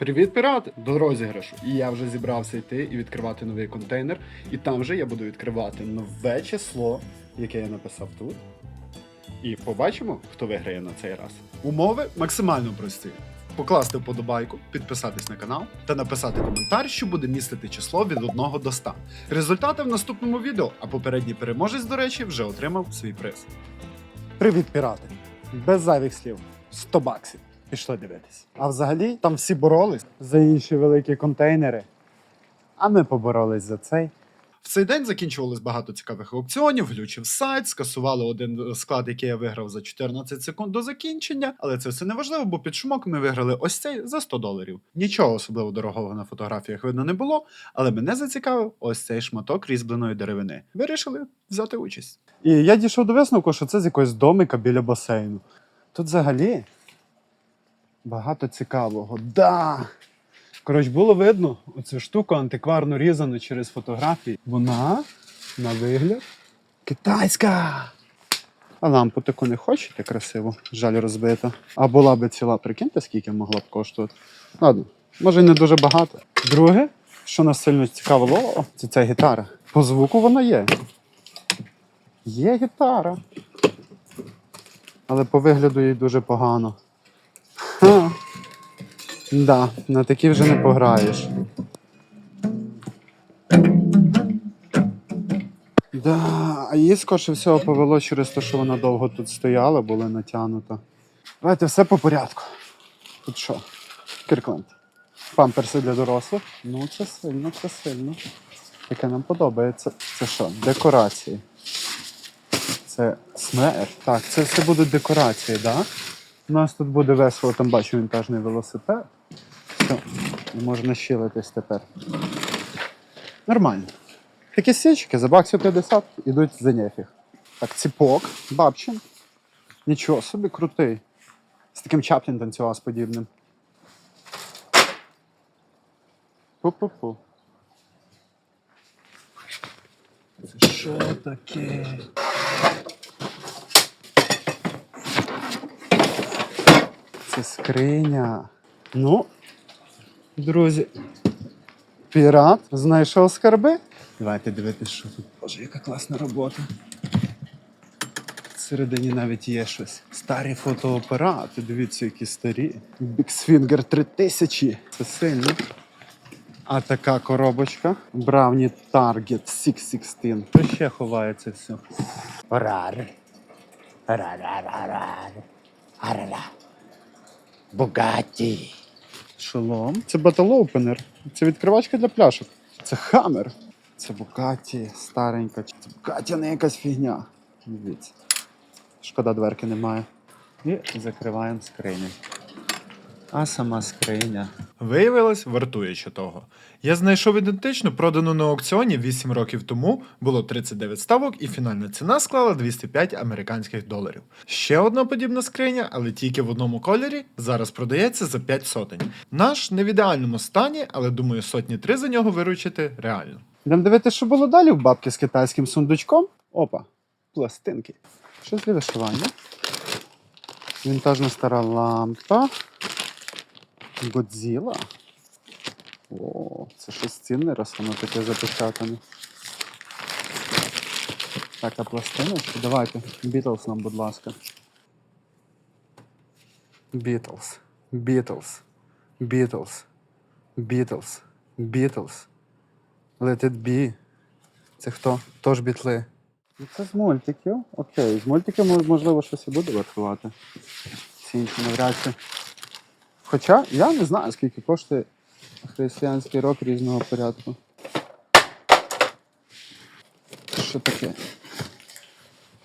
Привіт, пірати! До розіграшу. І я вже зібрався йти і відкривати новий контейнер. І там же я буду відкривати нове число, яке я написав тут. І побачимо, хто виграє на цей раз. Умови максимально прості. Покласти вподобайку, підписатись на канал та написати коментар, що буде містити число від 1 до 100. Результати в наступному відео, а попередній переможець, до речі, вже отримав свій приз. Привіт, пірати! Без зайвих слів. 100 баксів. Пішли дивитись. А взагалі там всі боролись за інші великі контейнери. А ми поборолись за цей. В цей день закінчувалось багато цікавих аукціонів, глючив сайт, скасували один склад, який я виграв за 14 секунд до закінчення. Але це все не важливо, бо під шумок ми виграли ось цей за 100 доларів. Нічого особливо дорогого на фотографіях видно не було, але мене зацікавив ось цей шматок різьбленої деревини. Вирішили взяти участь. І я дійшов до висновку, що це з якогось домика біля басейну. Тут взагалі багато цікавого. Да! Коротше, було видно оцю штуку антикварно різану через фотографії. Вона на вигляд китайська. А лампу таку не хочете красиву, жаль розбита. А була би ціла, прикиньте, скільки могла б коштувати. Ладно, може не дуже багато. Друге, що нас сильно цікавило, це ця гітара. По звуку вона є. Є гітара. Але по вигляду їй дуже погано. Да, на такі вже не пограєш. Да, а її скорше всього повело через те, що вона довго тут стояла, була натягнута. Давайте все по порядку. Тут що? Кіркленд. Памперси для дорослих. Ну, це сильно, це сильно. Яке нам подобається. Це що? Декорації. Це смерть. Так, це все будуть декорації, так? Да? У нас тут буде весело, там бачу вінтажний велосипед. Все, можна щилитись тепер. Нормально. Такі січки за баксів 50 ідуть за нефіг. Так, ціпок, бабчин. Нічого собі крутий. З таким Чаплін танцював з подібним. Пу-пу-пу. Це що таке? Це скриня. Ну, друзі, пірат знайшов скарби. Давайте дивитися, що тут. Боже, яка класна робота. Всередині навіть є щось. Старі фотоапарати, дивіться, які старі. Bixfinger 3000. Це сильно. А така коробочка. Brownie Target 616. Що ще ховається все? Рар. Рар-рар-рар. Арара. Бугаті. Шолом. Це Battle Opener. Це відкривачка для пляшок. Це Хаммер. Це Бугаті старенька. Це Бугаті не якась фігня. Дивіться. Шкода, дверки немає. І закриваємо скриню. А сама скриня. Виявилось, вартуючи того. Я знайшов ідентичну, продану на аукціоні 8 років тому, було 39 ставок, і фінальна ціна склала 205 американських доларів. Ще одна подібна скриня, але тільки в одному кольорі, зараз продається за 5 сотень. Наш не в ідеальному стані, але думаю, сотні три за нього виручити реально. Йдемо дивитися, що було далі в бабки з китайським сундучком. Опа, пластинки. Щось для вишивання. Вінтажна стара лампа. Годзіла. О, це щось цінне, раз воно таке запечатане. Так, а пластиночки? Давайте. Бітлз нам, будь ласка. Бітлз. Бітлз. Бітлз. Бітлз. Бітлз. Let it be. Це хто? Тож бітли. Ну, Це з мультиків. Окей, з мультиків можливо щось і буде вартувати. Ці інші навряд чи. Хоча я не знаю, скільки коштує християнський рок різного порядку. Що таке?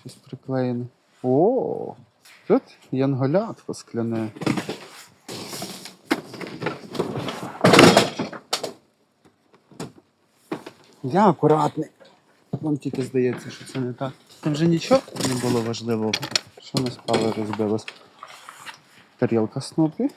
Щось приклеєне. О! Тут янголятко скляне. Я акуратний. Вам тільки здається, що це не так. Там вже нічого не було важливого. Що ми спали розбилось? Тарілка Снупі.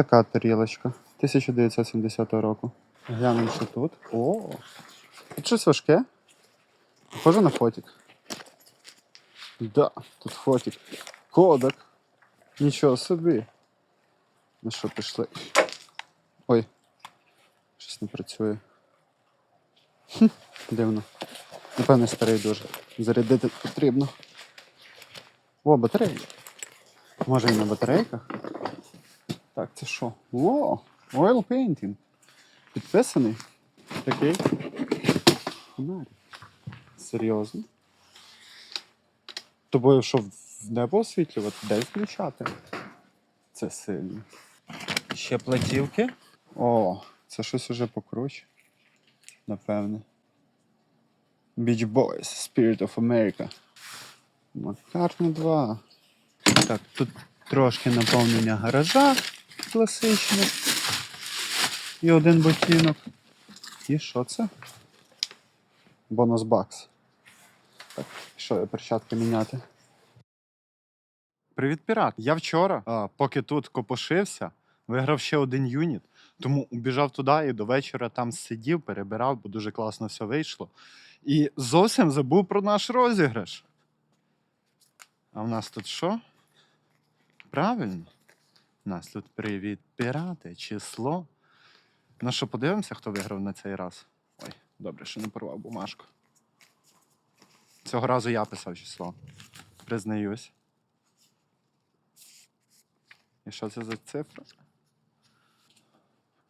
Така тарілочка 1970 року. Глянемо, що тут. О! Тут щось важке. Похоже на фотик. Да, тут фотик. Кодек. Нічого собі. Ну що, пішли. Ой. Щось не працює. Хм, дивно. Напевне, старий дуже. Зарядити потрібно. О, батарейки. Може і на батарейках? Так, це що? О, oil painting. Підписаний. Такий. Фонарик. Серйозно. Тобою що в небо освітлювати? Де включати? Це сильно. Ще платівки. О, це щось уже покруче. Напевне. Beach Boys, Spirit of America. Макарні 2. Так, тут трошки наповнення гаража класичне. І один ботинок. І що це? Бонус бакс. Так, що я перчатки міняти? Привіт, пірат. Я вчора, а, поки тут копошився, виграв ще один юніт. Тому убіжав туди і до вечора там сидів, перебирав, бо дуже класно все вийшло. І зовсім забув про наш розіграш. А в нас тут що? Правильно. Нас тут привіт, пірати, число. Ну що, подивимося, хто виграв на цей раз. Ой, добре, що не порвав бумажку. Цього разу я писав число. Признаюсь. І що це за цифра?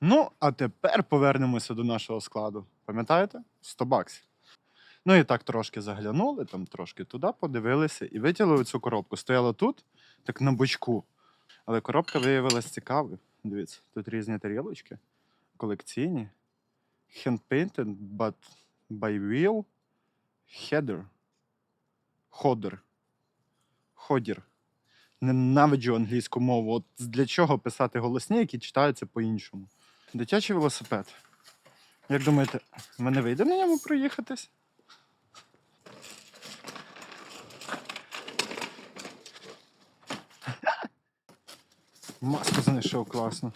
Ну, а тепер повернемося до нашого складу. Пам'ятаєте? 100 баксів. Ну і так трошки заглянули, там трошки туди подивилися і витягли цю коробку. Стояла тут, так на бочку. Але коробка виявилась цікавою. Дивіться, тут різні тарілочки, колекційні. Hand-painted, but by wheel. Header. Ходер. Ходір. Ненавиджу англійську мову. От для чого писати голосні, які читаються по-іншому. Дитячий велосипед. Як думаєте, в мене вийде на ньому проїхатись? Маску знайшов класно.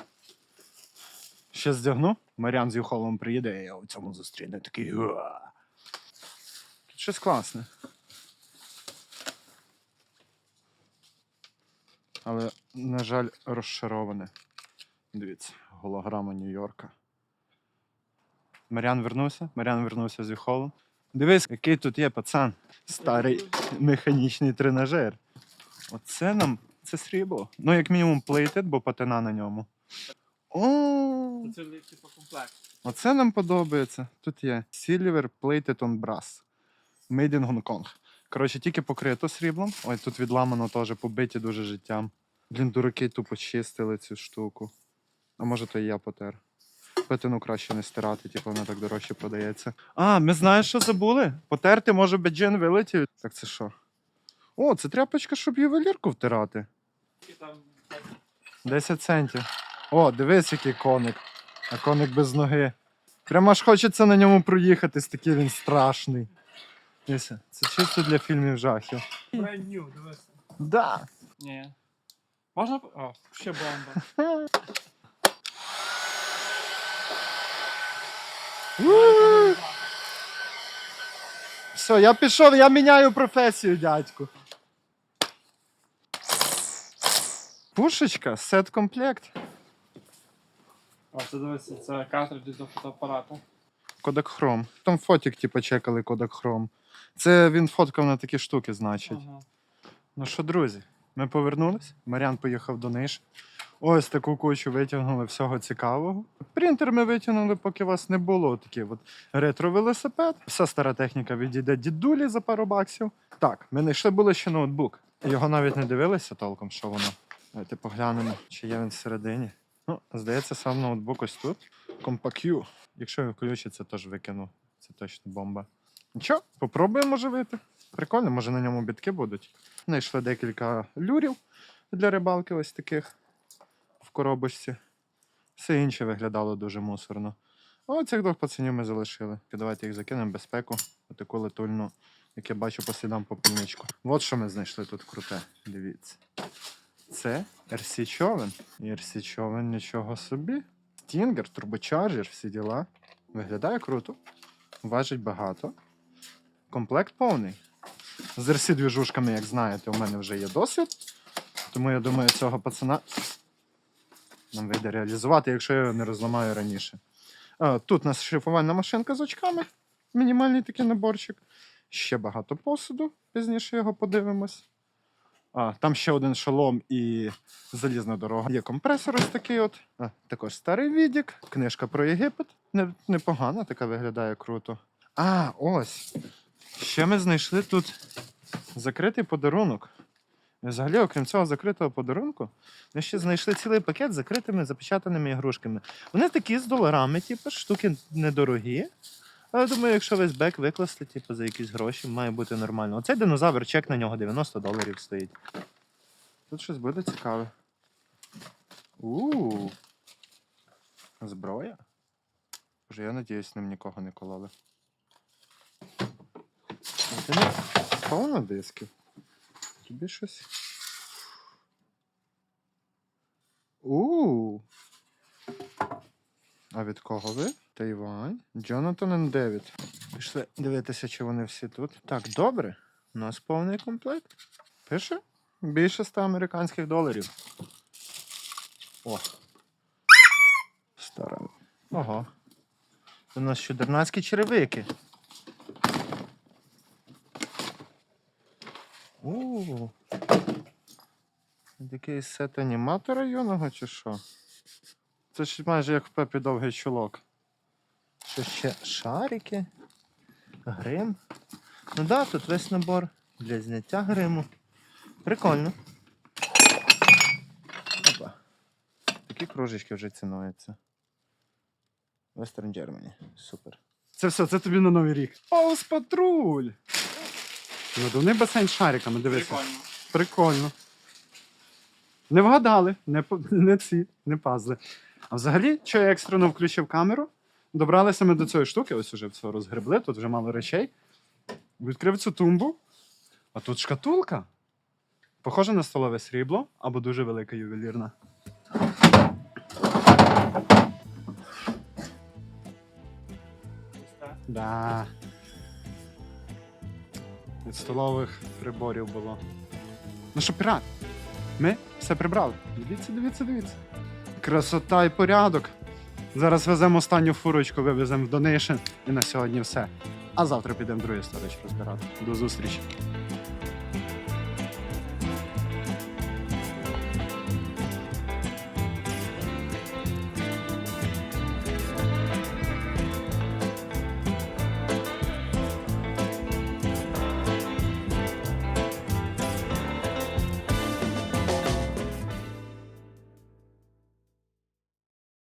Ще здягну, Маріан з Юхолом приїде, і я у цьому зустріну такий. «Уа». Тут щось класне. Але, на жаль, розшароване. Дивіться, голограма Нью-Йорка. Маріан вернувся. Маріан вернувся з Юхолом. Дивись, який тут є пацан. Старий механічний тренажер. Оце нам це срібло. Ну, як мінімум, плейтед, бо патина на ньому. О, Це типу комплект. оце нам подобається. Тут є Silver Plated on Brass. Made in Hong Kong. Коротше, тільки покрито сріблом. Ой, тут відламано теж побиті дуже життям. Блін, дураки тупо чистили цю штуку. А може, то і я потер. Петину краще не стирати, типу вона так дорожче продається. А, ми знаєш, що забули? Потерти, може, беджин вилетів. Так це що? О, це тряпочка, щоб ювелірку втирати. І там 10 центів. О, дивись, який коник. А коник без ноги. Прямо аж хочеться на ньому проїхатись, такий він страшний. Дивися, Це чисто для фільмів жахів. brand new, дивись. Да. Ні. Можна. О, ще бомба. Все, я пішов, я міняю професію, дядьку. Пушечка, сет-комплект. О, це дивися, це картриджі до фотоапарату. Кодек Хром. Там фотик, типу, чекали Кодек Хром. Це він фоткав на такі штуки, значить. Ага. Ну що, друзі, ми повернулись. Маріан поїхав до Ниш. Ось таку кучу витягнули всього цікавого. Принтер ми витягнули, поки вас не було. Такий от ретро-велосипед. Вся стара техніка відійде дідулі за пару баксів. Так, ми знайшли було ще ноутбук. Його навіть не дивилися толком, що воно. Давайте поглянемо, чи є він всередині. Ну, здається, сам ноутбук ось тут. Compaq-U. Якщо він включиться, теж викину. Це точно бомба. Нічого, попробуємо живити. Прикольно, може на ньому бітки будуть. Знайшли декілька люрів для рибалки, ось таких в коробочці. Все інше виглядало дуже мусорно. А оцих двох пацанів ми залишили. Давайте їх закинемо в безпеку, отаку летульну, як я бачу по слідам попільничку. От що ми знайшли тут круте. Дивіться. Це RC човен. І RC човен нічого собі. Стінгер, турбочарджер, всі діла. Виглядає круто. Важить багато. Комплект повний. З RC двіжушками, як знаєте, у мене вже є досвід. Тому я думаю, цього пацана нам вийде реалізувати, якщо я його не розламаю раніше. Тут у нас шліфувальна машинка з очками, мінімальний такий наборчик. Ще багато посуду, пізніше його подивимось. А, там ще один шолом і залізна дорога. Є компресор ось такий от. А, також старий відік, книжка про Єгипет. Не, непогана, така виглядає круто. А, ось. Ще ми знайшли тут закритий подарунок. Взагалі, окрім цього закритого подарунку, ми ще знайшли цілий пакет з закритими запечатаними ігрушками. Вони такі з доларами, типу, штуки недорогі. Але думаю, якщо весь бек викласти, типу, за якісь гроші, має бути нормально. Оцей динозавр, чек на нього 90 доларів стоїть. Тут щось буде цікаве. У. Зброя? Боже, я надіюсь, ним нікого не кололи. Повно дисків. Тобі щось. У. А від кого ви? Тайвань. Джонатан і Девід. Пішли дивитися, чи вони всі тут. Так, добре. У нас повний комплект. Пише? Більше 100 американських доларів. О. Стара. Ого. У нас чудернацькі черевики. У. Такий сет аніматора юного чи що? Це ж майже як в Пепі довгий чулок. Що ще шарики, грим. Ну да, тут весь набор для зняття гриму. Прикольно. Опа. Такі кружечки вже цінуються. Western Germany. Супер. Це все, це тобі на новий рік. Паус патруль! Надувний басейн з шариками, дивися. Прикольно. Прикольно. Не вгадали, не, по- не ці, не пазли. А взагалі, що я екстрено включив камеру, добралися ми до цієї штуки, ось уже все розгребли, тут вже мало речей. Відкрив цю тумбу, а тут шкатулка. Похоже на столове срібло або дуже велика ювелірна. Да. Від столових приборів було. Ну що, пірат? Ми все прибрали. Дивіться, дивіться, дивіться красота і порядок. Зараз веземо останню фурочку, вивеземо в Донейшн і на сьогодні все. А завтра підемо другий сторіч розбирати. До зустрічі.